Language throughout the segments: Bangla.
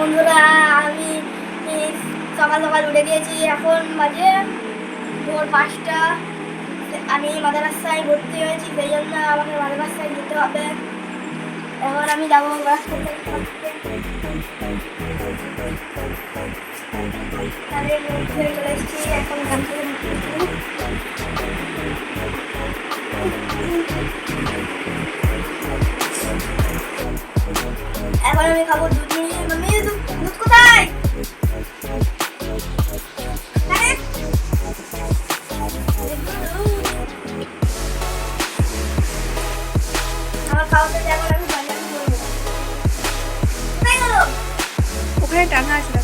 বন্ধুরা, আমি সকাল সকাল উঠে গিয়েছি। এখন বাজে ভোর পাঁচটা। আমি মাদ্রাসায় ভর্তি হয়েছি, সেই জন্য আমাকে মাদ্রাসায় যেতে হবে। এখন আমি যাব চলে এসেছি এখন এখন আমি খাব দুধ ওখানে টাঙা আছে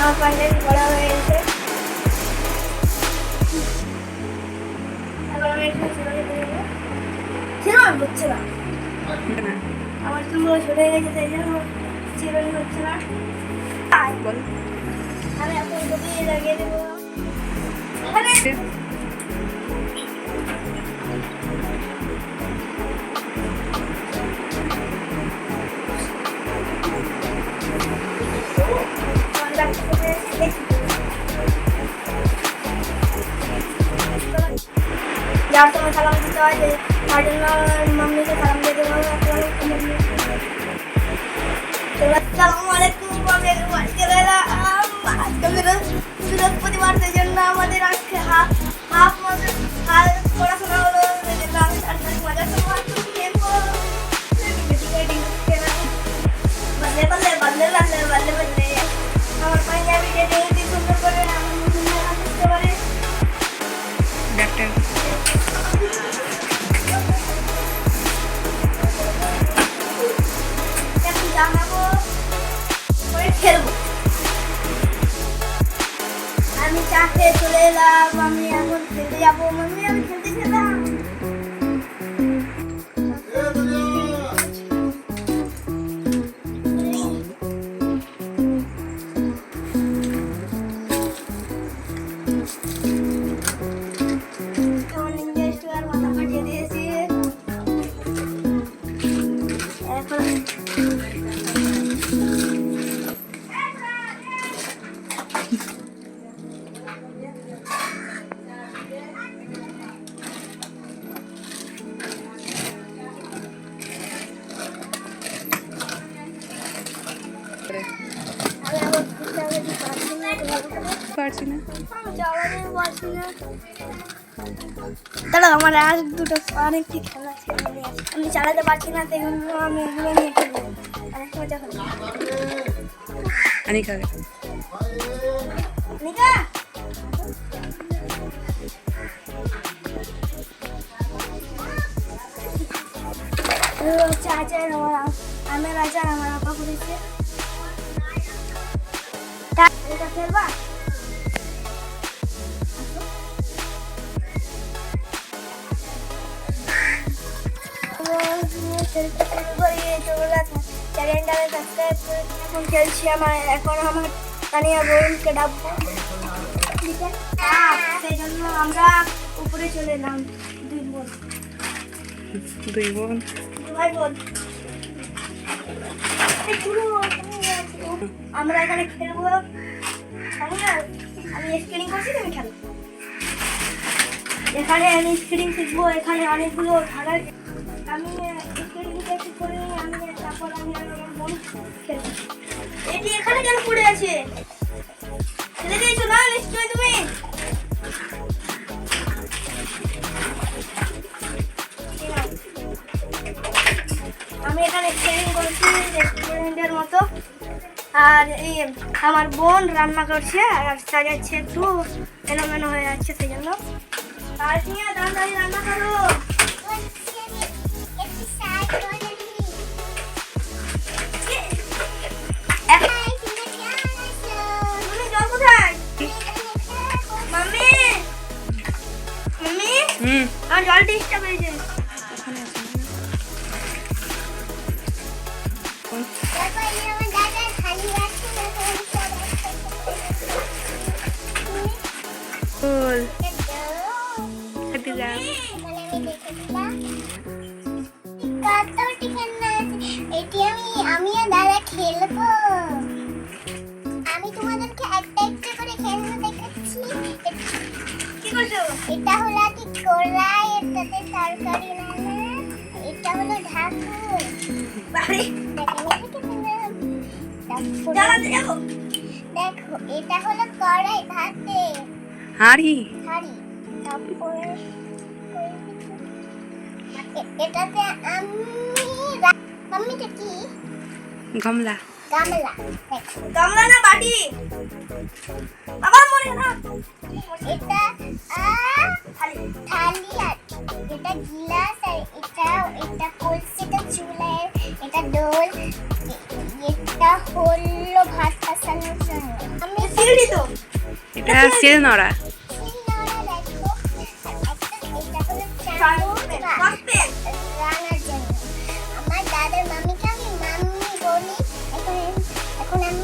আমার পাঞ্জাবি পড়া হয়ে হচ্ছে না। আমার চুলগুলো ছোট হয়ে গেছে তাই জন্য চিরুনি হচ্ছে না। আয়, বল। আমি এখন যদি লাগিয়ে দেবো আরে! যার সময় সালাম দিতে হয় যে পারছি না। দাঁড়া আমার আর দুটো অনেকটি খেলা আছে। আমি চালাতে পারছি না সেই আমি এগুলো নিয়ে খেলব। অনেক মজা হবে আনি খাবে নিকা হচ্ছে আচার আমার আমের আচার আমার আপা করেছে তা- এটা খেলবা চ্যানেলটাকে সাবস্ক্রাইব করে দিন। এখন খেলছি আমার এখন আমার তানিয়া বোনকে ডাকবো ঠিক সেই জন্য আমরা উপরে চলে এলাম। দুই বোন। দুই বোন। ভাই বোন। আমরা এখানে খেলব। আমি স্কেটিং করছি তুমি খেলো। এখানে আমি স্কেটিং শিখব এখানে অনেকগুলো ধারার। আমি স্কেটিং শিখে করে আমি তারপর আমি আমার বোন খেলব। এটি এখানে কেন পড়ে আছে? আমি এখানে স্কেটিং করছি। রেস্টুরেন্টের মতো আর এই আমার বোন রান্না করছে আর সাজাচ্ছে একটু এলোমেলো হয়ে যাচ্ছে সেই জন্য রান্না করো জল ডিস্টার্ব হয়েছে এটা আমি আমি আর দাদা খেলব আমি তোমাদেরকে একটা একটা করে খেলনা দেখাচ্ছি এটা হলো কি এটাতে তরকারি রান্না এটা হলো ঢাকুর। বাড়ি দেখো এটা হলো কড়াই ভাতে। হাঁড়ি। হাড়ি তারপরে এটাতে আমি মাম্মিটা কি? গামলা। গামলা। গামলা না বাটি? আবার মরে না এটা থালি আর এটা গিলাস আর এটা এটা কলসিটা চুলের এটা ডোল এটা হলো ভাত বসানোর জন্য। আমি সিঁড়ি তো এটা শিল নড়া। শিলনোড়া দেখো। আর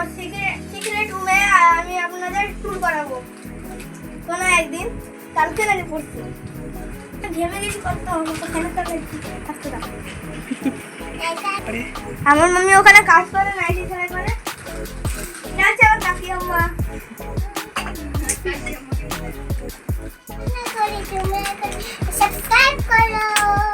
আমার সিক্রেট সিক্রেট রুমে আমি আপনাদের ট্যুর করাবো। কোনো একদিন। কালকে নাকি পড়ছি ঘেমে গেছি কত আমার মামি ওখানে কাজ করে নাইটি সেলাই করে। যাচ্ছে আমার কাকি আম্মা। না সাবস্ক্রাইব করো।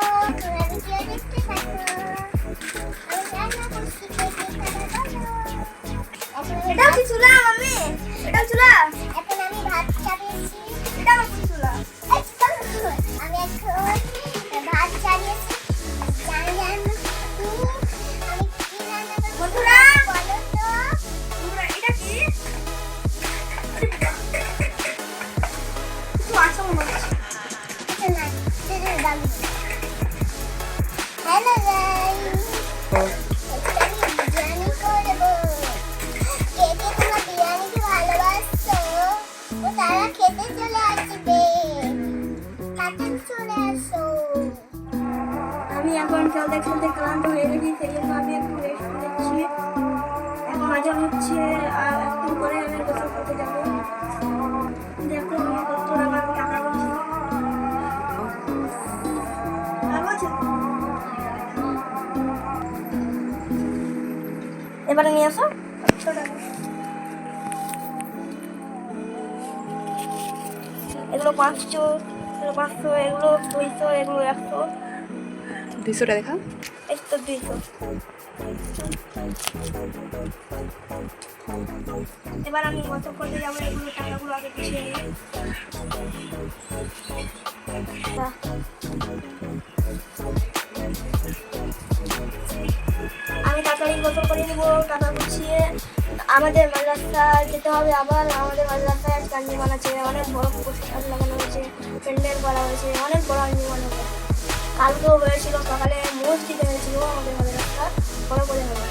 আজকে আমি বিরিয়ানি করব কে কে তোমরা বিরিয়ানিকে ভালোবাসছো ও তারা খেতে চলে আসবে তাড়াতাড়ি চলে আসো আমি এখন খেলতে খেলতে ক্লান্ত হয়ে গেছি, সেই জন্য আমি একটু রেস্ট এখন হচ্ছে আর একটু করে আমি গোসল করতে যাব। দেখো আমি কত আমার টাকা এবারে নিয়ে আসো। এগুলো পাঁচশো এগুলো পাঁচশো, এগুলো দুইশো, এগুলো একশো। দুইশোটা দেখা একশো দুইশো এবার আমি গত করতে যাব এগুলো টাকাগুলো আগে পিছিয়ে বাহ। আমি তাড়াতাড়ি গোসল করে নেব টাকা গুছিয়ে আমাদের মাদ্রাসা যেতে হবে আবার আমাদের মাদ্রাসায় আজকে নির্মাণ আছে অনেক বড় পোস্টার লাগানো হয়েছে প্যান্ডেল করা হয়েছে অনেক বড় নির্মাণ হবে কালকেও হয়েছিল সকালে মসজিদে হয়েছিল আমাদের মাদ্রাসা বড় করে হবে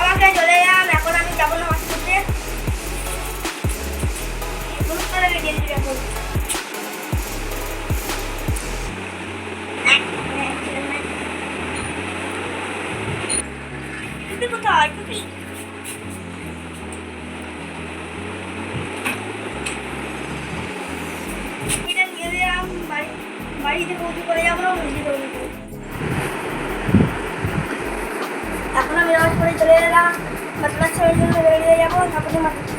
আমাকে চলে যান এখন আমি যাব না মাছ করতে গুরুত্ব লাগে গেঞ্জি এখন টুপি কোথায় টুপি এটা নিয়ে দিলাম বাড়ি পৌঁছে করে যাব না মসজিদে পৌঁছে করে। এখন আমি নামাজ করে চলে এলাম মাদ্রাসার জন্য বেরিয়ে যাব তারপরে মাদ্রাসা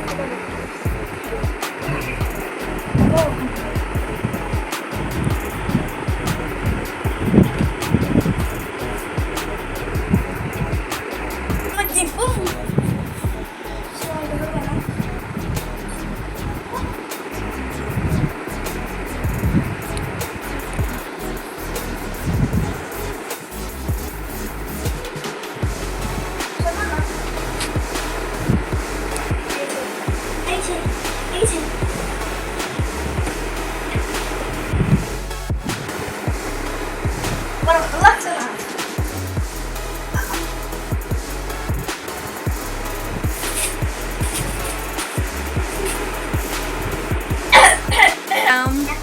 Paalam!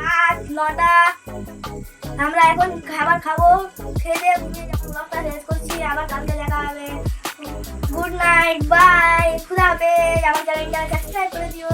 রাত নটা। আমরা এখন খাবার খাব, খেয়ে দিয়ে ঘুমিয়ে যাব। ব্লগটা শেষ করছি, আবার কালকে দেখা হবে। good night. Bye. club eh jangan jangan jangan subscribe video